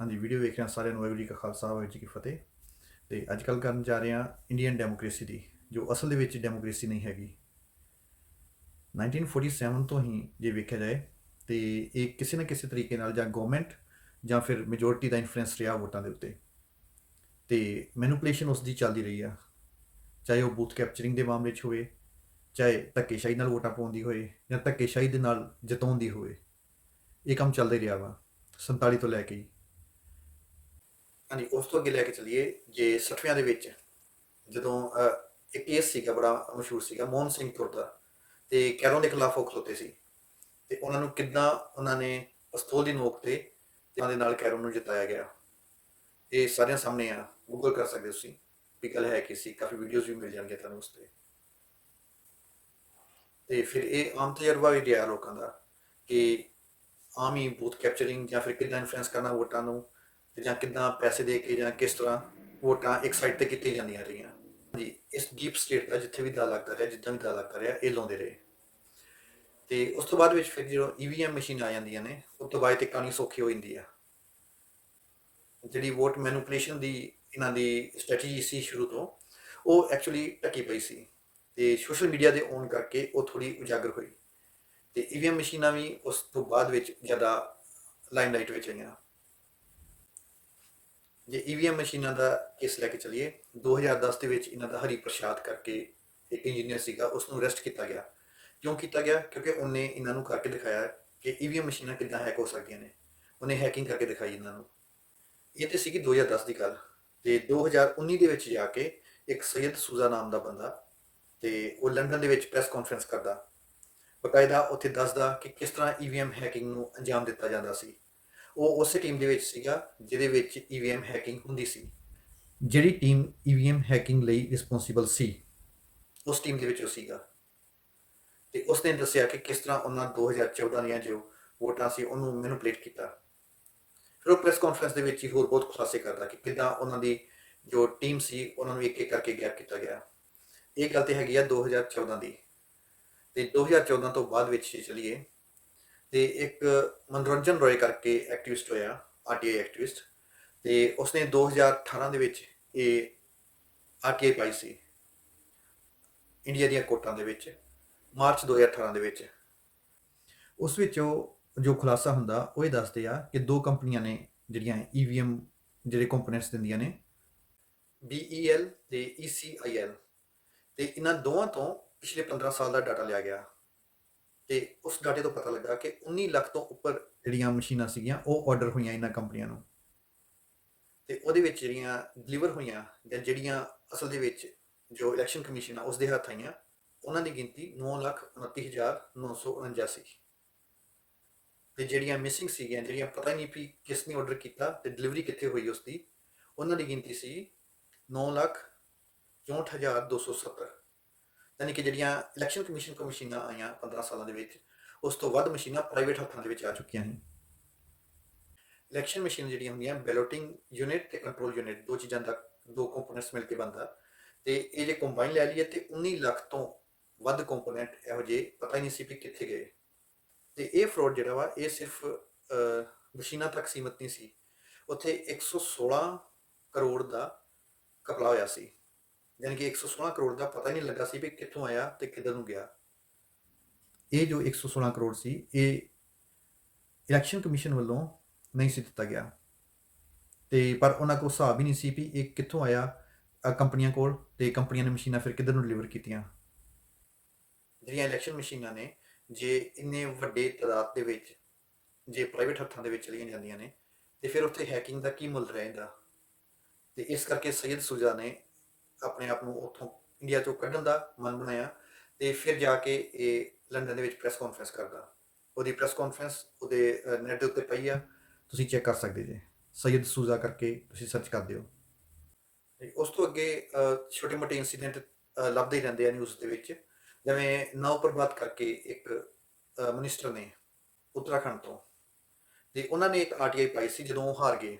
ਹਾਂਜੀ ਵੀਡੀਓ ਵੇਖ ਰਹੇ ਸਾਰਿਆਂ ਨੂੰ, ਵਾਹਿਗੁਰੂ ਜੀ ਕਾ ਖਾਲਸਾ, ਵਾਹਿਗੁਰੂ ਜੀ ਕੀ ਫਤਿਹ। ਤੇ ਅੱਜ ਕੱਲ੍ਹ ਕਰਨ ਜਾ ਰਹੇ ਹਾਂ ਇੰਡੀਅਨ ਡੈਮੋਕ੍ਰੇਸੀ ਦੀ, ਜੋ ਅਸਲ ਦੇ ਵਿੱਚ ਡੈਮੋਕ੍ਰੇਸੀ ਨਹੀਂ ਹੈਗੀ। 1947 ਤੋਂ ਹੀ ਜੇ ਵੇਖਿਆ ਜਾਏ, ਤੇ ਇਹ ਕਿਸੇ ਨਾ ਕਿਸੇ ਤਰੀਕੇ ਨਾਲ ਜਾਂ ਗਵਰਨਮੈਂਟ ਜਾਂ ਫਿਰ ਮੈਜੋਰਟੀ ਦਾ ਇਨਫਲੂਐਂਸ ਰਿਹਾ ਵੋਟਾਂ ਦੇ ਉੱਤੇ। ਤੇ ਮੈਨੂਪੂਲੇਸ਼ਨ ਉਸ ਦੀ ਚੱਲਦੀ ਰਹੀ ਆ। ਚਾਹੇ ਉਹ ਬੂਥ ਕੈਪਚਰਿੰਗ ਦੇ ਮਾਮਲੇ 'ਚ ਹੋਵੇ, ਚਾਹੇ ਧੱਕੇਸ਼ਾਹੀ ਨਾਲ ਵੋਟਾਂ ਪਾਉਂਦੀ ਹੋਵੇ ਜਾਂ ਧੱਕੇਸ਼ਾਹੀ ਦੇ ਨਾਲ ਜਿਤਾਉਂਦੀ ਹੋਵੇ, ਇਹ ਕੰਮ ਚੱਲਦਾ ਰਿਹਾ ਵਾ 47 ਤੋਂ ਲੈ ਕੇ ਹੀ। ਹਾਂਜੀ, ਉਸ ਤੋਂ ਅੱਗੇ ਲੈ ਕੇ ਚੱਲੀਏ ਜੇ 60ਵਿਆਂ ਦੇ ਵਿੱਚ। ਜਦੋਂ ਇੱਕ ਕੇਸ ਸੀਗਾ, ਬੜਾ ਮਸ਼ਹੂਰ ਸੀਗਾ, ਮੋਹਨ ਸਿੰਘ ਤੁਰਦਾ ਤੇ ਕੈਰੋਂ ਦੇ ਖਿਲਾਫ ਉਹ ਖਲੋਤੇ ਸੀ। ਤੇ ਉਹਨਾਂ ਨੂੰ ਕਿੱਦਾਂ ਉਹਨਾਂ ਨੇ ਪਿਸਤੌਲ ਦੀ ਨੋਕ ਤੇ ਤੇ ਉਹਨਾਂ ਦੇ ਨਾਲ ਕੈਰੋਂ ਨੂੰ ਜਿਤਾਇਆ ਗਿਆ। ਇਹ ਸਾਰਿਆਂ ਸਾਹਮਣੇ ਆ। ਗੂਗਲ ਕਰ ਸਕਦੇ ਤੁਸੀਂ ਵੀ ਗੱਲ ਹੈ ਕਿ ਸੀ। ਕਾਫੀ ਵੀਡੀਓਜ਼ ਵੀ ਮਿਲ ਜਾਣਗੇ ਤੁਹਾਨੂੰ ਉਸ ਤੇ। ਤੇ ਫਿਰ ਇਹ ਆਮ ਤਜਰਬਾ ਵੀ ਰਿਹਾ ਲੋਕਾਂ ਦਾ ਕਿ ਆਮ ਹੀ ਬੂਥ ਕੈਪਚਰਿੰਗ ਜਾਂ ਫਿਰ ਕਿੱਦਾਂ ਇਨਫਲੂਐਂਸ ਕਰਨਾ ਵੋਟਾਂ ਨੂੰ ਤੇ ਜਾਂ ਕਿੱਦਾਂ ਪੈਸੇ ਦੇ ਕੇ ਜਾਂ ਕਿਸ ਤਰ੍ਹਾਂ ਵੋਟਾਂ ਇੱਕ ਸਾਈਡ ਤੇ ਕੀਤੀਆਂ ਜਾਂਦੀਆਂ ਰਹੀਆਂ। ਜੀ ਇਸ ਡੀਪ ਸਟੇਟ ਦਾ ਜਿੱਥੇ ਵੀ ਦਾ ਲੱਗਦਾ ਰਿਹਾ, ਜਿੱਦਾਂ ਵੀ ਦਾ ਲੱਗਦਾ ਰਿਹਾ, ਇਹ ਲਾਉਂਦੇ ਰਹੇ। ਤੇ ਉਸ ਤੋਂ ਬਾਅਦ ਵਿੱਚ ਫਿਰ ਜਦੋਂ ਈਵੀਐਮ ਮਸ਼ੀਨ ਆ ਜਾਂਦੀਆਂ ਨੇ, ਉਸ ਤੋਂ ਬਾਅਦ ਤੇ ਕਹਾਣੀ ਸੌਖੀ ਹੋ ਜਾਂਦੀ ਆ। ਜਿਹੜੀ ਵੋਟ ਮੈਨੂਪੂਲੇਸ਼ਨ ਦੀ ਇਹਨਾਂ ਦੀ ਸਟ੍ਰੈਟਜੀ ਸੀ ਸ਼ੁਰੂ ਤੋਂ, ਉਹ ਐਕਚੁਅਲੀ ਟਕੀ ਪਈ ਸੀ। ਤੇ ਸੋਸ਼ਲ ਮੀਡੀਆ ਦੇ ਔਨ ਕਰਕੇ ਉਹ ਥੋੜੀ ਉਜਾਗਰ ਹੋਈ। ਤੇ ਈਵੀਐਮ ਮਸ਼ੀਨਾਂ ਵੀ ਉਸ ਤੋਂ ਬਾਅਦ ਵਿੱਚ ਜ਼ਿਆਦਾ ਲਾਈਮਲਾਈਟ ਵਿੱਚ ਆਈਆਂ। ਜੇ ਈਵੀਐਮ ਮਸ਼ੀਨਾਂ ਦਾ ਕੇਸ ਲੈ ਕੇ ਚੱਲੀਏ 2010 ਦੇ ਵਿੱਚ ਇਹਨਾਂ ਦਾ ਹਰੀ ਪ੍ਰਸ਼ਾਦ ਕਰਕੇ ਇੱਕ ਇੰਜੀਨੀਅਰ ਸੀਗਾ ਉਸ ਨੂੰ ਅਰੈਸਟ ਕੀਤਾ ਗਿਆ। ਕਿਉਂ ਕੀਤਾ ਗਿਆ? ਕਿਉਂਕਿ ਉਹਨੇ ਇਹਨਾਂ ਨੂੰ ਕਰਕੇ ਦਿਖਾਇਆ ਕਿ ਈਵੀਐਮ ਮਸ਼ੀਨਾਂ ਕਿੱਦਾਂ ਹੈਕ ਹੋ ਸਕਦੀਆਂ ਨੇ। ਉਹਨੇ ਹੈਕਿੰਗ ਕਰਕੇ ਦਿਖਾਈ ਇਹਨਾਂ ਨੂੰ। ਇਹ ਤੇ ਸੀਗੀ 2010 ਦੀ ਗੱਲ। ਤੇ 2019 ਦੇ ਵਿੱਚ ਜਾ ਕੇ ਇੱਕ ਸੈਯਦ ਸੂਜ਼ਾ ਨਾਮ ਦਾ ਬੰਦਾ ਤੇ ਉਹ ਲੰਡਨ ਦੇ ਵਿੱਚ ਪ੍ਰੈਸ ਕਾਨਫਰੰਸ ਕਰਦਾ। ਬਕਾਇਦਾ ਉੱਥੇ ਦੱਸਦਾ ਕਿ ਕਿਸ ਤਰ੍ਹਾਂ ਈਵੀਐਮ ਹੈਕਿੰਗ ਨੂੰ ਅੰਜਾਮ ਦਿੱਤਾ ਜਾਂਦਾ ਸੀ। ਉਹ ਉਸੇ ਟੀਮ ਦੇ ਵਿੱਚ ਸੀਗਾ, ਜਿਹਦੇ ਵਿੱਚ ਈਵੀਐਮ ਹੈਕਿੰਗ ਹੁੰਦੀ ਸੀ। ਜਿਹੜੀ ਟੀਮ ਈਵੀਐਮ ਹੈਕਿੰਗ ਲਈ ਰਿਸਪੌਂਸਿਬਲ ਸੀ, ਉਸ ਟੀਮ ਦੇ ਵਿੱਚ ਉਹ ਸੀਗਾ। ਤੇ ਉਸਨੇ ਦੱਸਿਆ ਕਿ ਕਿਸ ਤਰ੍ਹਾਂ ਉਹਨਾਂ 2014 ਦੀਆਂ ਜੋ ਵੋਟਾਂ ਸੀ, ਉਹਨੂੰ ਮੈਨੂਪਲੇਟ ਕੀਤਾ। ਫਿਰ ਉਹ ਪ੍ਰੈਸ ਕਾਨਫਰੰਸ ਦੇ ਵਿੱਚ ਹੀ ਹੋਰ ਬਹੁਤ ਖੁਲਾਸੇ ਕਰਦਾ ਕਿ ਕਿੱਦਾਂ ਉਹਨਾਂ ਦੀ ਜੋ ਟੀਮ ਸੀ, ਉਹਨਾਂ ਨੂੰ ਇੱਕ ਇੱਕ ਕਰਕੇ ਗੈਪ ਕੀਤਾ ਗਿਆ। ਇਹ ਗੱਲ ਤੇ ਹੈਗੀ ਆ 2014 ਦੀ। ਤੇ 2014 ਤੋਂ ਬਾਅਦ ਵਿੱਚ ਚਲੀਏ। ਤੇ ਇੱਕ ਮਨੋਰੰਜਨ ਰੋਏ ਕਰਕੇ ਐਕਟਿਵਿਸਟ ਹੋਇਆ ਆਰਟੀਆਈ ਐਕਟਿਵਿਸਟ ਤੇ ਉਸਨੇ 2018 ਦੇ ਵਿੱਚ ਇਹ ਆਰਟੀਆਈ ਪਾਈ ਸੀ ਇੰਡੀਆ ਦੀਆਂ ਕੋਟਾਂ ਦੇ ਵਿੱਚ, ਮਾਰਚ 2018 ਦੇ ਵਿੱਚ। ਉਸ ਵਿੱਚ ਉਹ ਜੋ ਖੁਲਾਸਾ ਹੁੰਦਾ, ਉਹ ਇਹ ਦੱਸਦੇ ਆ ਕਿ ਦੋ ਕੰਪਨੀਆਂ ਨੇ ਜਿਹੜੀਆਂ ਈਵੀਐਮ ਜਿਹੜੇ ਕੰਪੋਨੈਂਟਸ ਦਿੰਦੀਆਂ ਨੇ BEL ਤੇ ECIL ਤੇ ਇਹਨਾਂ ਦੋਵਾਂ ਤੋਂ ਪਿਛਲੇ 15 ਸਾਲ ਦਾ ਡਾਟਾ ਲਿਆ ਗਿਆ। ਤੇ ਉਸ ਡਾਟੇ ਤੋਂ ਪਤਾ ਲੱਗਾ ਕਿ 19 ਲੱਖ ਤੋਂ ਉੱਪਰ ਜਿਹੜੀਆਂ ਮਸ਼ੀਨਾਂ ਸੀਗੀਆਂ ਉਹ ਆਰਡਰ ਹੋਈਆਂ ਇਹਨਾਂ ਕੰਪਨੀਆਂ ਨੂੰ। ਤੇ ਉਹਦੇ ਵਿੱਚ ਜਿਹੜੀਆਂ ਡਿਲੀਵਰ ਹੋਈਆਂ ਜਾਂ ਜਿਹੜੀਆਂ ਅਸਲ ਦੇ ਵਿੱਚ ਜੋ ਇਲੈਕਸ਼ਨ ਕਮਿਸ਼ਨ ਆ ਉਸ ਦੇ ਹੱਥ ਆਈਆਂ ਉਹਨਾਂ ਦੀ ਗਿਣਤੀ 9,29,949 ਸੀ ਤੇ ਜਿਹੜੀਆਂ ਮਿਸਿੰਗ ਸੀਗੀਆਂ ਜਿਹੜੀਆਂ ਪਤਾ ਹੀ ਨਹੀਂ ਵੀ ਕਿਸ ਨੇ ਆਰਡਰ ਕੀਤਾ ਤੇ ਡਿਲੀਵਰੀ ਕਿੱਥੇ ਹੋਈ ਉਸ ਦੀ ਉਹਨਾਂ ਦੀ ਗਿਣਤੀ ਸੀ 9,64,270 ਯਾਨੀ ਕਿ ਜਿਹੜੀਆਂ ਇਲੈਕਸ਼ਨ ਕਮਿਸ਼ਨ ਕੋ ਮਸ਼ੀਨਾਂ ਆਈਆਂ 15 ਸਾਲਾਂ ਦੇ ਵਿੱਚ, ਉਸ ਤੋਂ ਵੱਧ ਮਸ਼ੀਨਾਂ ਪ੍ਰਾਈਵੇਟ ਹੱਥਾਂ ਦੇ ਵਿੱਚ ਆ ਚੁੱਕੀਆਂ ਨੇ। ਇਲੈਕਸ਼ਨ ਮਸ਼ੀਨ ਜਿਹੜੀਆਂ ਹੁੰਦੀਆਂ ਬੈਲੋਟਿੰਗ ਯੂਨਿਟ ਤੇ ਕੰਟਰੋਲ ਯੂਨਿਟ ਦੋ ਚੀਜ਼ਾਂ ਦਾ, ਦੋ ਕੰਪੋਨੈਂਟਸ ਮਿਲ ਕੇ ਬਣਦਾ। ਤੇ ਇਹ ਜੇ ਕੰਬਾਈਨ ਲੈ ਲਈਏ ਤੇ 19 ਲੱਖ ਤੋਂ ਵੱਧ ਕੰਪੋਨੈਂਟ ਇਹੋ ਜਿਹੇ, ਪਤਾ ਹੀ ਨਹੀਂ ਸੀ ਵੀ ਕਿੱਥੇ ਗਏ। ਤੇ ਇਹ ਫਰਾਡ ਜਿਹੜਾ ਵਾ, ਇਹ ਸਿਰਫ ਮਸ਼ੀਨਾਂ ਤੱਕ ਸੀਮਤ ਨਹੀਂ ਸੀ। ਉੱਥੇ 116 ਕਰੋੜ ਦਾ ਕਪਲਾ ਹੋਇਆ ਸੀ। ਯਾਨੀ ਕਿ 116 ਕਰੋੜ ਦਾ ਪਤਾ ਹੀ ਨਹੀਂ ਲੱਗਾ ਸੀ ਵੀ ਕਿੱਥੋਂ ਆਇਆ ਤੇ ਕਿੱਧਰ ਨੂੰ ਗਿਆ। ਇਹ ਜੋ 116 ਕਰੋੜ ਸੀ, ਇਹ ਇਲੈਕਸ਼ਨ ਕਮਿਸ਼ਨ ਵੱਲੋਂ ਨਹੀਂ ਸੀ ਦਿੱਤਾ ਗਿਆ। ਤੇ ਪਰ ਉਹਨਾਂ ਕੋਲ ਹਿਸਾਬ ਹੀ ਨਹੀਂ ਸੀ ਵੀ ਇਹ ਕਿੱਥੋਂ ਆਇਆ ਕੰਪਨੀਆਂ ਕੋਲ ਤੇ ਕੰਪਨੀਆਂ ਨੇ ਮਸ਼ੀਨਾਂ ਫਿਰ ਕਿੱਧਰ ਨੂੰ ਡਿਲੀਵਰ ਕੀਤੀਆਂ। ਜਿਹੜੀਆਂ ਇਲੈਕਸ਼ਨ ਮਸ਼ੀਨਾਂ ਨੇ, ਜੇ ਇੰਨੇ ਵੱਡੇ ਤਾਦਾਦ ਦੇ ਵਿੱਚ, ਜੇ ਪ੍ਰਾਈਵੇਟ ਹੱਥਾਂ ਦੇ ਵਿੱਚ ਚਲੀਆਂ ਜਾਂਦੀਆਂ ਨੇ, ਤੇ ਫਿਰ ਉੱਥੇ ਹੈਕਿੰਗ ਦਾ ਕੀ ਮੁੱਲ ਰਹਿੰਦਾ ਤੇ ਇਸ ਕਰਕੇ ਸੈਯਦ ਸੁਜਾ ਨੇ ਆਪਣੇ ਆਪ ਨੂੰ ਉੱਥੋਂ ਇੰਡੀਆ ਤੋਂ ਕੱਢਣ ਦਾ ਮਨ ਬਣਾਇਆ ਤੇ ਫਿਰ ਜਾ ਕੇ ਇਹ ਲੰਡਨ ਦੇ ਵਿੱਚ ਪ੍ਰੈਸ ਕਾਨਫਰੰਸ ਕਰਦਾ। ਉਹਦੀ ਪ੍ਰੈਸ ਕਾਨਫਰੰਸ ਉਹਦੇ ਨੈਟ ਦੇ ਉੱਤੇ ਪਈ ਆ। ਤੁਸੀਂ ਚੈੱਕ ਕਰ ਸਕਦੇ ਜੇ। ਸੈਯਦ ਸੂਜ਼ਾ ਕਰਕੇ ਤੁਸੀਂ ਸਰਚ ਕਰ ਦਿਓ। ਤੇ ਉਸ ਤੋਂ ਅੱਗੇ ਛੋਟੇ ਮੋਟੇ ਇਨਸੀਡੈਂਟ ਲੱਭਦੇ ਹੀ ਰਹਿੰਦੇ ਆ ਨਿਊਜ਼ ਦੇ ਵਿੱਚ। ਜਿਵੇਂ ਨਵ ਪ੍ਰਭਾਤ ਕਰਕੇ ਇੱਕ ਮਿਨਿਸਟਰ ਨੇ ਉੱਤਰਾਖੰਡ ਤੋਂ। ਤੇ ਉਹਨਾਂ ਨੇ ਇੱਕ ਆਰਟੀਆਈ ਪਾਈ ਸੀ ਜਦੋਂ ਉਹ ਹਾਰ ਗਏ।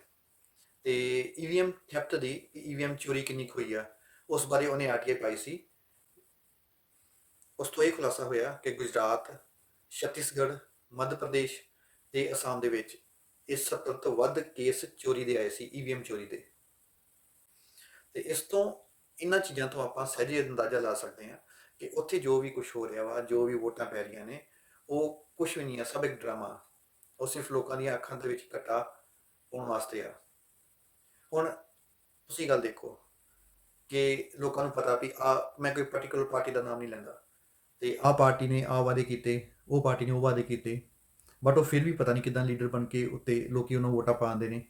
ਤੇ ਈਵੀਐਮ ਥੈਫਟ ਦੀ ਈਵੀਐਮ ਚੋਰੀ ਕਿੰਨੀ ਕੁ ਹੋਈ ਆ? ਉਸ ਬਾਰੇ ਉਹਨੇ ਆਰਟੀਆਈ ਪਾਈ ਸੀ। ਉਸ ਤੋਂ ਇਹ ਖੁਲਾਸਾ ਹੋਇਆ ਕਿ ਗੁਜਰਾਤ, ਛੱਤੀਸਗੜ੍ਹ, ਮੱਧ ਪ੍ਰਦੇਸ਼ ਤੇ ਅਸਾਮ ਦੇ ਵਿੱਚ ਇਹ 70 ਤੋਂ ਵੱਧ ਕੇਸ ਚੋਰੀ ਦੇ ਆਏ ਸੀ ਈਵੀਐਮ ਚੋਰੀ ਦੇ। ਤੇ ਇਸ ਤੋਂ ਇਹਨਾਂ ਚੀਜ਼ਾਂ ਤੋਂ ਆਪਾਂ ਸਹਿਜੇ ਅੰਦਾਜ਼ਾ ਲਾ ਸਕਦੇ ਹਾਂ ਕਿ ਉੱਥੇ ਜੋ ਵੀ ਕੁਝ ਹੋ ਰਿਹਾ ਵਾ, ਜੋ ਵੀ ਵੋਟਾਂ ਪੈ ਰਹੀਆਂ ਨੇ, ਉਹ ਕੁਝ ਵੀ ਨਹੀਂ ਹੈ ਸਭ ਇੱਕ ਡਰਾਮਾ। ਉਹ ਸਿਰਫ ਲੋਕਾਂ ਦੀਆਂ ਅੱਖਾਂ ਦੇ ਵਿੱਚ ਘਟਾ ਪਾਉਣ ਵਾਸਤੇ ਆ। ਹੁਣ ਤੁਸੀਂ ਗੱਲ ਦੇਖੋ ਕਿ ਲੋਕਾਂ ਨੂੰ ਪਤਾ ਵੀ ਆ, ਮੈਂ ਕੋਈ ਪਾਰਟਿਕੂਲਰ ਪਾਰਟੀ ਦਾ ਨਾਮ ਨਹੀਂ ਲੈਂਦਾ। ਤੇ ਆ ਪਾਰਟੀ ਨੇ ਆ ਵਾਅਦੇ ਕੀਤੇ, ਉਹ ਪਾਰਟੀ ਨੇ ਉਹ ਵਾਅਦੇ ਕੀਤੇ। ਬਟ ਉਹ ਫਿਰ ਵੀ ਪਤਾ ਨਹੀਂ ਕਿਦਾਂ ਲੀਡਰ ਬਣ ਕੇ ਉੱਤੇ ਲੋਕੀ ਉਹਨਾਂ ਨੂੰ ਵੋਟਾਂ ਪਾਉਂਦੇ ਨੇ।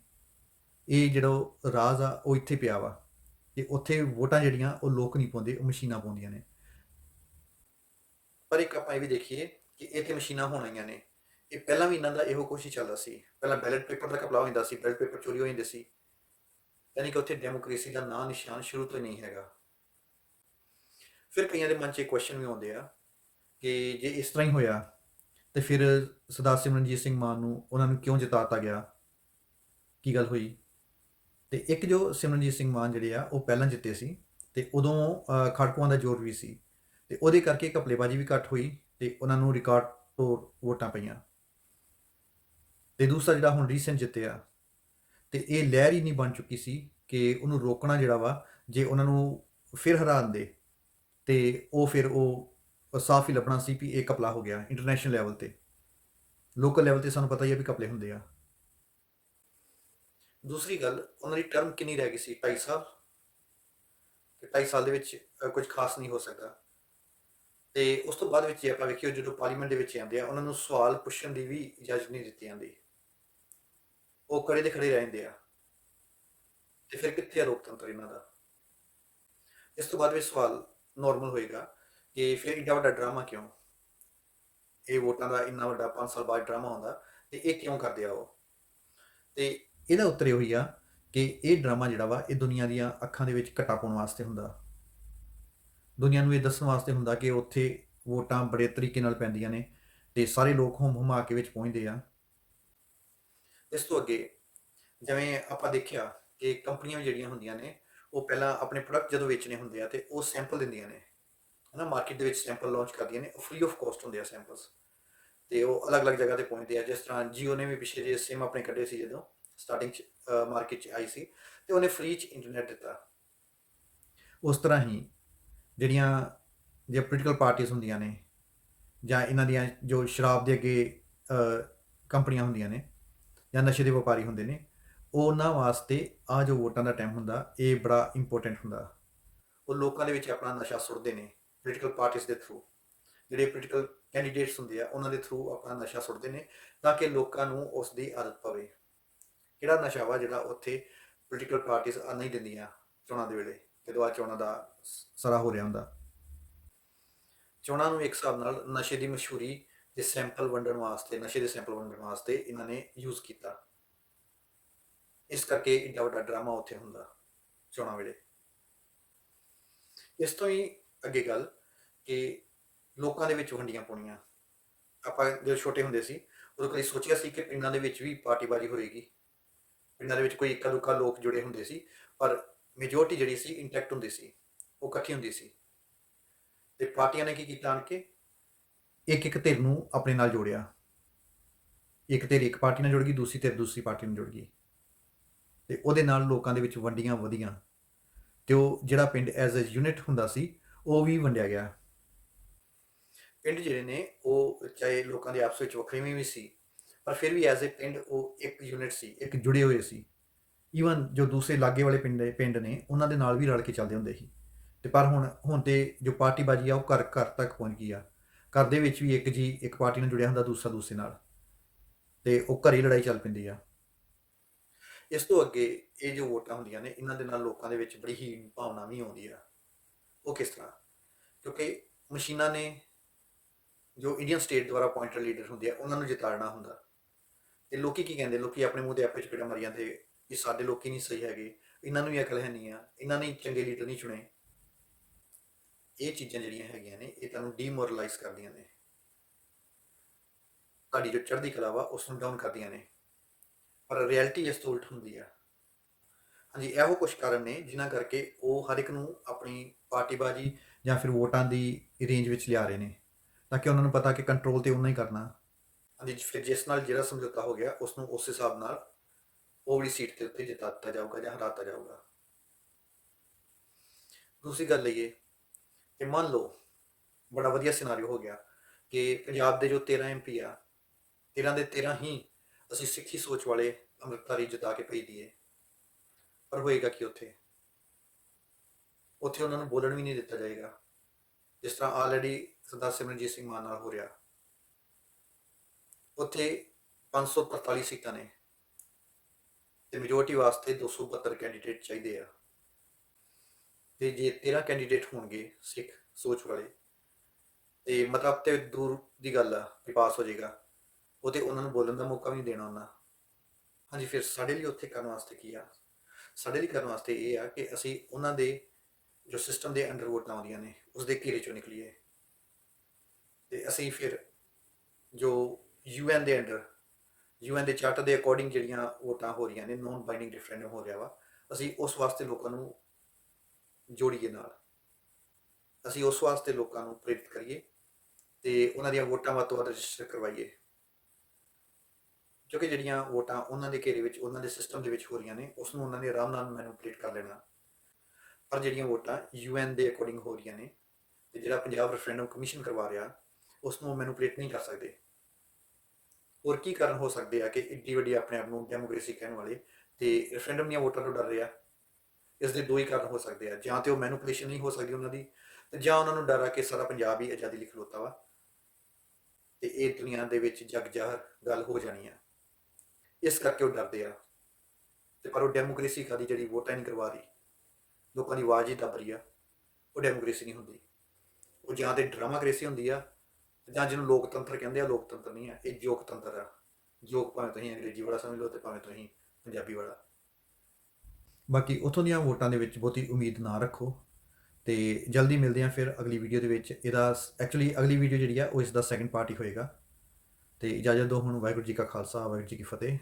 ਇਹ ਜਿਹੜਾ ਰਾਜ਼ ਆ, ਉਹ ਇੱਥੇ ਪਿਆ ਵਾ। ਤੇ ਉੱਥੇ ਵੋਟਾਂ ਜਿਹੜੀਆਂ, ਉਹ ਲੋਕ ਨਹੀਂ ਪਾਉਂਦੇ, ਉਹ ਮਸ਼ੀਨਾਂ ਪਾਉਂਦੀਆਂ ਨੇ। ਪਰ ਇੱਕ ਆਪਾਂ ਇਹ ਵੀ ਦੇਖੀਏ ਕਿ ਇੱਥੇ ਮਸ਼ੀਨਾਂ ਹੋਣੀਆਂ ਨੇ। ਇਹ ਪਹਿਲਾਂ ਵੀ ਇਹਨਾਂ ਦਾ ਇਹੋ ਕੁਛ ਹੀ ਚੱਲਦਾ ਸੀ। ਪਹਿਲਾਂ ਬੈਲਟ ਪੇਪਰ ਦਾ ਕਪਲਾ ਹੋ ਜਾਂਦਾ ਸੀ ਬੈਲਟ ਪੇਪਰ ਚੋਰੀ ਹੋ ਜਾਂਦੇ ਸੀ। ਯਾਨੀ ਕਿ ਉੱਥੇ ਡੈਮੋਕ੍ਰੇਸੀ ਦਾ ਨਾਂ ਨਿਸ਼ਾਨ ਸ਼ੁਰੂ ਤੋਂ ਹੀ ਨਹੀਂ ਹੈਗਾ। ਫਿਰ ਕਈਆਂ ਦੇ ਮਨ 'ਚ ਕੁਐਸਚਨ ਵੀ ਆਉਂਦੇ ਆ ਕਿ ਜੇ ਇਸ ਤਰ੍ਹਾਂ ਹੀ ਹੋਇਆ ਤੇ ਫਿਰ ਸਰਦਾਰ ਸਿਮਰਨਜੀਤ ਸਿੰਘ ਮਾਨ ਨੂੰ ਉਹਨਾਂ ਨੂੰ ਕਿਉਂ ਜਿਤਾਤਾ ਗਿਆ? ਕੀ ਗੱਲ ਹੋਈ? ਤੇ ਇੱਕ ਜੋ ਸਿਮਰਨਜੀਤ ਸਿੰਘ ਮਾਨ ਜਿਹੜੇ ਆ ਉਹ ਪਹਿਲਾਂ ਜਿੱਤੇ ਸੀ ਤੇ ਉਦੋਂ ਅਹ, ਖੜਕੂਆਂ ਦਾ ਜ਼ੋਰ ਵੀ ਸੀ ਤੇ ਉਹਦੇ ਕਰਕੇ ਘਪਲੇਬਾਜ਼ੀ ਵੀ ਘੱਟ ਹੋਈ ਤੇ ਉਹਨਾਂ ਨੂੰ ਰਿਕਾਰਡ ਤੋਂ ਵੋਟਾਂ ਪਈਆਂ। ਤੇ ਦੂਸਰਾ ਜਿਹੜਾ ਹੁਣ ਰੀਸੈਂਟ ਜਿੱਤਿਆ ਤੇ ਇਹ ਲਹਿਰ ਹੀ ਨਹੀਂ ਬਣ ਚੁੱਕੀ ਸੀ ਕਿ ਉਹਨੂੰ ਰੋਕਣਾ ਜਿਹੜਾ ਵਾ, ਜੇ ਉਹਨਾਂ ਨੂੰ ਫਿਰ ਹਰਾਣ ਦੇ, ਤੇ ਉਹ ਫਿਰ ਉਹ ਸਾਫ਼ ਹੀ ਲੱਭਣਾ ਸੀ ਵੀ ਇਹ ਕਪਲਾ ਹੋ ਗਿਆ ਇੰਟਰਨੈਸ਼ਨਲ ਲੈਵਲ ਤੇ। ਲੋਕਲ ਲੈਵਲ ਤੇ ਸਾਨੂੰ ਪਤਾ ਹੀ ਆ ਵੀ ਕਪਲੇ ਹੁੰਦੇ ਆ। ਦੂਸਰੀ ਗੱਲ, ਉਹਨਾਂ ਦੀ ਟਰਮ ਕਿੰਨੀ ਰਹਿ ਗਈ ਸੀ? 2.5 ਸਾਲ? ਤੇ 2.5 ਸਾਲ ਦੇ ਵਿੱਚ ਕੁਝ ਖਾਸ ਨਹੀਂ ਹੋ ਸਕਦਾ। ਤੇ ਉਸ ਤੋਂ ਬਾਅਦ ਵਿੱਚ ਜੇ ਆਪਾਂ ਵੇਖੀਏ ਜਦੋਂ ਪਾਰਲੀਮੈਂਟ ਦੇ ਵਿੱਚ ਆਉਂਦੇ ਆ, ਉਹਨਾਂ ਨੂੰ ਸਵਾਲ ਪੁੱਛਣ ਦੀ ਵੀ ਇਜਾਜ਼ਤ ਨਹੀਂ ਦਿੱਤੀ ਜਾਂਦੀ। ਉਹ ਕੜੇ ਦੇ ਖੜੇ ਰਹਿੰਦੇ ਆ। ਤੇ ਫਿਰ ਕਿੱਥੇ ਆ ਲੋਕਤੰਤਰ ਇਹਨਾਂ ਦਾ? ਇਸ ਤੋਂ ਬਾਅਦ ਵਿੱਚ ਸਵਾਲ ਨਾਰਮਲ ਹੋਏਗਾ ਕਿ ਫਿਰ ਇੰਨਾ ਵੱਡਾ ਡਰਾਮਾ ਕਿਉਂ? ਇਹ ਵੋਟਾਂ ਦਾ ਇੰਨਾ ਵੱਡਾ 5 ਸਾਲ ਬਾਅਦ ਡਰਾਮਾ ਹੁੰਦਾ ਤੇ ਇਹ ਕਿਉਂ ਕਰਦੇ ਆ ਉਹ? ਤੇ ਇਹਦਾ ਉੱਤਰ ਇਹ ਹੋਈ ਆ ਕਿ ਇਹ ਡਰਾਮਾ ਜਿਹੜਾ ਵਾ, ਇਹ ਦੁਨੀਆ ਦੀਆਂ ਅੱਖਾਂ ਦੇ ਵਿੱਚ ਘਟਾ ਪਾਉਣ ਵਾਸਤੇ ਹੁੰਦਾ। ਦੁਨੀਆ ਨੂੰ ਇਹ ਦੱਸਣ ਵਾਸਤੇ ਹੁੰਦਾ ਕਿ ਉੱਥੇ ਵੋਟਾਂ ਬੜੇ ਤਰੀਕੇ ਨਾਲ ਪੈਂਦੀਆਂ ਨੇ ਤੇ ਸਾਰੇ ਲੋਕ ਹੁਮ ਹੁਮਾ ਕੇ ਵਿੱਚ ਪਹੁੰਚਦੇ ਆ। ਇਸ ਤੋਂ ਅੱਗੇ ਜਿਵੇਂ ਆਪਾਂ ਦੇਖਿਆ ਕਿ ਕੰਪਨੀਆਂ ਜਿਹੜੀਆਂ ਹੁੰਦੀਆਂ ਨੇ, ਉਹ ਪਹਿਲਾਂ ਆਪਣੇ ਪ੍ਰੋਡਕਟ ਜਦੋਂ ਵੇਚਣੇ ਹੁੰਦੇ ਆ ਤੇ ਉਹ ਸੈਂਪਲ ਦਿੰਦੀਆਂ ਨੇ, ਹਨਾ ਮਾਰਕੀਟ ਦੇ ਵਿੱਚ ਸੈਂਪਲ ਲਾਂਚ ਕਰਦੀਆਂ ਨੇ, ਉਹ ਫ੍ਰੀ ਆਫ ਕਾਸਟ ਹੁੰਦੇ ਆ ਸੈਂਪਲਸ ਤੇ ਉਹ ਅਲੱਗ-ਅਲੱਗ ਜਗ੍ਹਾ ਤੇ ਪਹੁੰਚਦੇ ਆ, ਜਿਸ ਤਰ੍ਹਾਂ Jio ਨੇ ਵੀ ਪਿਛੇ ਜੇ ਸਿਮ ਆਪਣੇ ਕੱਢੇ ਸੀ ਜਦੋਂ ਸਟਾਰਟਿੰਗ ਚ ਮਾਰਕੀਟ ਚ ਆਈ ਸੀ, ਤੇ ਉਹਨੇ ਫ੍ਰੀ ਚ ਇੰਟਰਨੈਟ ਦਿੱਤਾ। ਉਸ ਤਰ੍ਹਾਂ ਹੀ ਜਿਹੜੀਆਂ ਜੇ ਪੋਲੀਟੀਕਲ ਪਾਰਟੀਆਂ ਹੁੰਦੀਆਂ ਨੇ ਜਾਂ ਇਹਨਾਂ ਦੀਆਂ ਜੋ ਸ਼ਰਾਬ ਦੇ ਅੱਗੇ ਕੰਪਨੀਆਂ ਹੁੰਦੀਆਂ ਨੇ ਜਾਂ ਨਸ਼ੇ ਦੇ ਵਪਾਰੀ ਹੁੰਦੇ ਨੇ, ਉਹਨਾਂ ਵਾਸਤੇ ਆ ਜੋ ਵੋਟਾਂ ਦਾ ਟਾਈਮ ਹੁੰਦਾ, ਇਹ ਬੜਾ ਇੰਪੋਰਟੈਂਟ ਹੁੰਦਾ। ਉਹ ਲੋਕਾਂ ਦੇ ਵਿੱਚ ਆਪਣਾ ਨਸ਼ਾ ਸੁੱਟਦੇ ਨੇ ਪੋਲੀਟੀਕਲ ਪਾਰਟੀਆਂ ਦੇ ਥਰੂ ਜਿਹੜੇ ਪੋਲੀਟੀਕਲ ਕੈਂਡੀਡੇਟਸ ਹੁੰਦੇ ਆ, ਉਹਨਾਂ ਦੇ ਥਰੂ ਆਪਣਾ ਨਸ਼ਾ ਸੁੱਟਦੇ ਨੇ, ਤਾਂ ਕਿ ਲੋਕਾਂ ਨੂੰ ਉਸ ਦੀ ਆਦਤ ਪਵੇ। ਕਿਹੜਾ ਨਸ਼ਾ ਵਾ ਜਿਹੜਾ ਉੱਥੇ ਪੋਲੀਟੀਕਲ ਪਾਰਟੀਆਂ ਨਹੀਂ ਦਿੰਦੀਆਂ ਚੋਣਾਂ ਦੇ ਵੇਲੇ, ਜਦੋਂ ਆ ਚੋਣਾਂ ਦਾ ਸ- ਸਾਰਾ ਹੋ ਰਿਹਾ ਹੁੰਦਾ। ਚੋਣਾਂ ਨੂੰ ਇੱਕ ਹਿਸਾਬ ਨਾਲ ਨਸ਼ੇ ਦੀ ਮਸ਼ਹੂਰੀ ਦੇ ਸੈਂਪਲ ਵੰਡਣ ਵਾਸਤੇ, ਨਸ਼ੇ ਦੇ ਸੈਂਪਲ ਵੰਡਣ ਵਾਸਤੇ ਇਹਨਾਂ ਨੇ ਯੂਜ਼ ਕੀਤਾ। ਇਸ ਕਰਕੇ ਇੰਨਾ ਵੱਡਾ ਡਰਾਮਾ ਉੱਥੇ ਹੁੰਦਾ, ਚੋਣਾਂ ਵੇਲੇ। ਇਸ ਤੋਂ ਹੀ ਅੱਗੇ ਗੱਲ ਕਿ ਲੋਕਾਂ ਦੇ ਵਿੱਚ ਵੰਡੀਆਂ ਪਾਉਣੀਆਂ। ਆਪਾਂ ਜਦੋਂ ਛੋਟੇ ਹੁੰਦੇ ਸੀ, ਉਦੋਂ ਕਦੀ ਸੋਚਿਆ ਸੀ ਕਿ ਪਿੰਡਾਂ ਦੇ ਵਿੱਚ ਵੀ ਪਾਰਟੀਬਾਜ਼ੀ ਹੋਏਗੀ। ਪਿੰਡਾਂ ਦੇ ਵਿੱਚ ਕੋਈ ਇੱਕਾ ਦੁੱਕਾ ਲੋਕ ਜੁੜੇ ਹੁੰਦੇ ਸੀ, ਪਰ ਮੈਜੋਰਟੀ ਜਿਹੜੀ ਸੀ ਇੰਟੈਕਟ ਹੁੰਦੀ ਸੀ, ਉਹ ਇਕੱਠੀ ਹੁੰਦੀ ਸੀ। ਤੇ ਪਾਰਟੀਆਂ ਨੇ ਕੀ ਕੀਤਾ ਆਣ ਕੇ? ਇੱਕ ਇੱਕ ਧਿਰ ਨੂੰ ਆਪਣੇ ਨਾਲ ਜੋੜਿਆ। ਇੱਕ ਧਿਰ ਇੱਕ ਪਾਰਟੀ ਨਾਲ ਜੁੜ ਗਈ, ਦੂਸਰੀ ਧਿਰ ਦੂਸਰੀ ਪਾਰਟੀ ਨਾਲ ਜੁੜ ਗਈ। ਤੇ ਉਹਦੇ ਨਾਲ ਲੋਕਾਂ ਦੇ ਵਿੱਚ ਵੰਡੀਆਂ ਵਧੀਆਂ। ਤੇ ਉਹ ਜਿਹੜਾ ਪਿੰਡ ਐਜ਼ ਅ ਯੂਨਿਟ ਹੁੰਦਾ ਸੀ, ਉਹ ਵੀ ਵੰਡਿਆ ਗਿਆ। ਪਿੰਡ ਜਿਹੜੇ ਨੇ, ਉਹ ਚਾਹੇ ਲੋਕਾਂ ਦੇ ਆਪਸ ਵਿੱਚ ਵੱਖਰੇ ਵੀ ਸੀ, ਪਰ ਫਿਰ ਵੀ ਐਜ਼ ਅ ਪਿੰਡ ਉਹ ਇੱਕ ਯੂਨਿਟ ਸੀ, ਇੱਕ ਜੁੜੇ ਹੋਏ ਸੀ। ਈਵਨ ਜੋ ਦੂਸਰੇ ਲਾਗੇ ਵਾਲੇ ਪਿੰਡ ਪਿੰਡ ਨੇ, ਉਹਨਾਂ ਦੇ ਨਾਲ ਵੀ ਰਲ ਕੇ ਚੱਲਦੇ ਹੁੰਦੇ ਸੀ। ਤੇ ਪਰ ਹੁਣ ਹੁਣ ਤੇ ਜੋ ਪਾਰਟੀਬਾਜ਼ੀ ਆ, ਉਹ ਘਰ ਘਰ ਤੱਕ ਪਹੁੰਚ ਗਈ ਆ। ਘਰ ਦੇ ਵਿੱਚ ਵੀ ਇੱਕ ਜੀ, ਇੱਕ ਪਾਰਟੀ ਨਾਲ ਜੁੜਿਆ ਹੁੰਦਾ ਦੂਸਰਾ ਦੂਸਰੇ ਨਾਲ। ਤੇ ਉਹ ਘਰੇ ਲੜਾਈ ਚੱਲ ਪੈਂਦੀ ਆ। ਇਸ ਤੋਂ ਅੱਗੇ ਇਹ ਜੋ ਵੋਟਾਂ ਹੁੰਦੀਆਂ ਨੇ, ਇਹਨਾਂ ਦੇ ਨਾਲ ਲੋਕਾਂ ਦੇ ਵਿੱਚ ਬੜੀ ਹੀ ਭਾਵਨਾ ਵੀ ਆਉਂਦੀ ਆ। ਉਹ ਕਿਸ ਤਰ੍ਹਾਂ? ਕਿਉਂਕਿ ਮਸ਼ੀਨਾਂ ਨੇ ਜੋ ਇੰਡੀਅਨ ਸਟੇਟ ਦੁਆਰਾ ਅਪਾਇੰਟਡ ਲੀਡਰ ਹੁੰਦੇ ਆ, ਉਹਨਾਂ ਨੂੰ ਜਿਤਾੜਨਾ ਹੁੰਦਾ। ਤੇ ਲੋਕੀ ਕੀ ਕਹਿੰਦੇ? ਲੋਕੀ ਆਪਣੇ ਮੂੰਹ ਤੇ ਆਪੇ ਚਪੇੜਾ ਮਾਰੀ ਜਾਂਦੇ ਕਿ ਸਾਡੇ ਲੋਕੀ ਨਹੀਂ ਸਹੀ ਹੈਗੇ। ਇਹਨਾਂ ਨੂੰ ਵੀ ਅਕਲ ਹੈ ਨਹੀਂ ਆ। ਇਹਨਾਂ ਨੇ ਚੰਗੇ ਲੀਡਰ ਨਹੀਂ ਚੁਣੇ। ਇਹ ਚੀਜ਼ਾਂ ਜਿਹੜੀਆਂ ਹੈਗੀਆਂ ਨੇ, ਇਹ ਤੁਹਾਨੂੰ ਡੀਮੋਰਲਾਈਜ਼ ਕਰਦੀਆਂ ਨੇ। ਤੁਹਾਡੀ ਜੋ ਚੜ੍ਹਦੀ ਕਲਾ ਵਾ ਉਸ ਨੂੰ ਡਾਊਨ ਕਰਦੀਆਂ ਨੇ। ਪਰ ਰਿਐਲਿਟੀ ਇਸ ਤੋਂ ਉਲਟ ਹੁੰਦੀ ਆ। ਹਾਂਜੀ, ਇਹੋ ਕੁਝ ਕਾਰਨ ਨੇ, ਜਿਨ੍ਹਾਂ ਕਰਕੇ ਉਹ ਹਰ ਇੱਕ ਨੂੰ ਆਪਣੀ ਪਾਰਟੀਬਾਜ਼ੀ ਜਾਂ ਫਿਰ ਵੋਟਾਂ ਦੀ ਰੇਂਜ ਵਿੱਚ ਲਿਆ ਰਹੇ ਨੇ। ਤਾਂ ਕਿ ਉਹਨਾਂ ਨੂੰ ਪਤਾ ਕਿ ਕੰਟਰੋਲ ਤੇ ਉਹਨਾਂ ਹੀ ਕਰਨਾ। ਹਾਂਜੀ, ਫਿਰ ਜਿਸ ਨਾਲ ਜਿਹੜਾ ਸਮਝੌਤਾ ਹੋ ਗਿਆ ਉਸ ਨੂੰ ਉਸ ਹਿਸਾਬ ਨਾਲ ਉਹ ਵਾਲੀ ਸੀਟ ਦੇ ਉੱਤੇ ਜਿਤਾ ਦਿੱਤਾ ਜਾਊਗਾ ਜਾਂ ਹਰਾਤਾ ਜਾਊਗਾ। ਦੂਸਰੀ ਗੱਲ ਲਈਏ ਕਿ ਮੰਨ ਲਓ ਬੜਾ ਵਧੀਆ ਸਿਨਾਰੀਓ ਹੋ ਗਿਆ ਕਿ ਪੰਜਾਬ ਦੇ ਜੋ 13 ਐਮਪੀ ਆ 13 ਦੇ 13 ਹੀ ਅਸੀਂ ਸਿੱਖੀ ਸੋਚ ਵਾਲੇ ਅੰਮ੍ਰਿਤਧਾਰੀ ਜਿਤਾ ਕੇ ਭੇਜ ਦਈਏ। ਪਰ ਹੋਏਗਾ ਕੀ ਉੱਥੇ? ਉੱਥੇ ਉਹਨਾਂ ਨੂੰ ਬੋਲਣ ਵੀ ਨਹੀਂ ਦਿੱਤਾ ਜਾਏਗਾ। ਜਿਸ ਤਰ੍ਹਾਂ ਆਲਰੇਡੀ ਸਰਦਾਰ ਸਿਮਰਨਜੀਤ ਸਿੰਘ ਮਾਨ ਨਾਲ ਹੋ ਰਿਹਾ। ਉੱਥੇ 543 ਸੀਟਾਂ ਨੇ ਤੇ ਮੈਜੋਰਟੀ ਵਾਸਤੇ 272 ਕੈਂਡੀਡੇਟ ਚਾਹੀਦੇ ਆ। ਤੇ ਜੇ 13 ਕੈਂਡੀਡੇਟ ਹੋਣਗੇ ਸਿੱਖ ਸੋਚ ਵਾਲੇ, ਤੇ ਮਤਲਬ ਤੇ ਦੂਰ ਦੀ ਗੱਲ ਆ ਕਿ ਪਾਸ ਹੋ ਜਾਏਗਾ, ਉਹ ਤੇ ਉਹਨਾਂ ਨੂੰ ਬੋਲਣ ਦਾ ਮੌਕਾ ਵੀ ਨਹੀਂ ਦੇਣਾ ਉਹਨਾਂ। ਹਾਂਜੀ, ਫਿਰ ਸਾਡੇ ਲਈ ਉੱਥੇ ਕਰਨ ਵਾਸਤੇ ਕੀ ਆ? ਸਾਡੇ ਲਈ ਕਰਨ ਵਾਸਤੇ ਇਹ ਆ ਕਿ ਅਸੀਂ ਉਹਨਾਂ ਦੇ ਜੋ ਸਿਸਟਮ ਦੇ ਅੰਡਰ ਵੋਟਾਂ ਆਉਂਦੀਆਂ ਨੇ ਉਸ ਦੇ ਘੇਰੇ ਚੋਂ ਨਿਕਲੀਏ। ਤੇ ਅਸੀਂ ਫਿਰ ਜੋ ਯੂਐਨ ਦੇ ਅੰਡਰ ਯੂਐਨ ਦੇ ਚਾਰਟਰ ਦੇ ਅਕੋਰਡਿੰਗ ਜਿਹੜੀਆਂ ਵੋਟਾਂ ਹੋ ਰਹੀਆਂ ਨੇ ਨੋਨ ਬਾਈਂਡਿੰਗ ਰੈਫਰੈਂਡਮ ਹੋ ਰਿਹਾ ਵਾ, ਅਸੀਂ ਉਸ ਵਾਸਤੇ ਲੋਕਾਂ ਨੂੰ ਜੋੜੀਏ ਨਾਲ। ਅਸੀਂ ਉਸ ਵਾਸਤੇ ਲੋਕਾਂ ਨੂੰ ਪ੍ਰੇਰਿਤ ਕਰੀਏ ਤੇ ਉਹਨਾਂ ਦੀਆਂ ਵੋਟਾਂ ਵੱਧ ਤੋਂ ਵੱਧ ਰਜਿਸਟਰ ਕਰਵਾਈਏ। ਕਿਉਂਕਿ ਜਿਹੜੀਆਂ ਵੋਟਾਂ ਉਹਨਾਂ ਦੇ ਘੇਰੇ ਵਿੱਚ, ਉਹਨਾਂ ਦੇ ਸਿਸਟਮ ਦੇ ਵਿੱਚ ਹੋ ਰਹੀਆਂ ਨੇ, ਉਸ ਨੂੰ ਉਹਨਾਂ ਨੇ ਆਰਾਮ ਨਾਲ ਮੈਨੂਪਲੇਟ ਕਰ ਲੈਣਾ। ਪਰ ਜਿਹੜੀਆਂ ਵੋਟਾਂ ਯੂਐਨ ਦੇ ਅਕੋਰਡਿੰਗ ਹੋ ਰਹੀਆਂ ਨੇ ਤੇ ਜਿਹੜਾ ਪੰਜਾਬ ਰੈਫਰੈਂਡਮ ਕਮਿਸ਼ਨ ਕਰਵਾ ਰਿਹਾ, ਉਸ ਨੂੰ ਮੈਨੂਪਲੇਟ ਨਹੀਂ ਕਰ ਸਕਦੇ। ਹੋਰ ਕੀ ਕਾਰਨ ਹੋ ਸਕਦੇ ਆ ਕਿ ਇੱਡੀ ਵੱਡੀ ਆਪਣੇ ਆਪ ਨੂੰ ਡੈਮੋਕ੍ਰੇਸੀ ਕਹਿਣ ਵਾਲੇ ਤੇ ਰੈਫਰੈਂਡਮ ਦੀਆਂ ਵੋਟਾਂ ਤੋਂ ਡਰ ਰਿਹਾ ਇਸ ਦੇ ਦੋ ਹੀ ਕਾਰਨ ਹੋ ਸਕਦੇ ਆ। ਜਾਂ ਤੇ ਉਹ ਮੈਨੂਪਲੇਸ਼ਨ ਨਹੀਂ ਹੋ ਸਕਦੀ ਉਹਨਾਂ ਦੀ, ਤੇ ਜਾਂ ਉਹਨਾਂ ਨੂੰ ਡਰ ਆ ਕਿ ਸਾਰਾ ਪੰਜਾਬ ਹੀ ਆਜ਼ਾਦੀ ਲਈ ਖਲੋਤਾ ਵਾ। ਤੇ ਇਹ ਦੁਨੀਆ ਦੇ ਵਿੱਚ ਜਗ ਜ਼ਾਹਰ ਗੱਲ ਹੋ ਜਾਣੀ ਆ। ਇਸ ਕਰਕੇ ਉਹ ਡਰਦੇ ਆ। ਤੇ ਪਰ ਉਹ ਡੈਮੋਕ੍ਰੇਸੀ ਕਾਦੀ ਜਿਹੜੀ ਵੋਟਾਂ ਨਹੀਂ ਕਰਵਾ ਰਹੀ ਲੋਕਾਂ ਦੀ ਆਵਾਜ਼ ਹੀ ਦੱਬ ਰਹੀ ਆ। ਉਹ ਡੈਮੋਕ੍ਰੇਸੀ ਨਹੀਂ ਹੁੰਦੀ। ਉਹ ਜਾਂ ਤੇ ਡਰਾਮਾਕ੍ਰੇਸੀ ਹੁੰਦੀ ਆ, ਜਾਂ ਜਿਹਨੂੰ ਲੋਕਤੰਤਰ ਕਹਿੰਦੇ ਆ, ਲੋਕਤੰਤਰ ਨਹੀਂ ਆ। ਇਹ ਜੋਗਤੰਤਰ ਆ। ਜੋਗ ਭਾਵੇਂ ਤੁਸੀਂ ਅੰਗਰੇਜ਼ੀ ਵਾਲਾ ਸਮਝ ਲਓ ਤੇ ਭਾਵੇਂ ਤੁਸੀਂ ਪੰਜਾਬੀ ਵਾਲਾ। ਬਾਕੀ ਉਥੋਂ ਦੀਆਂ ਵੋਟਾਂ ਦੇ ਵਿੱਚ ਬਹੁਤੀ ਉਮੀਦ ਨਾ ਰੱਖੋ ਤੇ ਜਲਦੀ ਮਿਲਦੇ ਹਾਂ ਫਿਰ ਅਗਲੀ ਵੀਡੀਓ ਦੇ ਵਿੱਚ। ਇਹਦਾ ਐਕਚੁਅਲੀ ਅਗਲੀ ਵੀਡੀਓ ਜਿਹੜੀ ਆ, ਉਹ ਇਸ ਦਾ ਸੈਕੰਡ ਪਾਰਟ ਹੀ ਹੋਏਗਾ। ਤੇ ਇਜਾਜ਼ਤ ਦਿਓ ਹੁਣ ਵਾਹਿਗੁਰੂ ਜੀ ਕਾ ਖਾਲਸਾ, ਵਾਹਿਗੁਰੂ ਜੀ ਕੀ ਫਤਿਹ।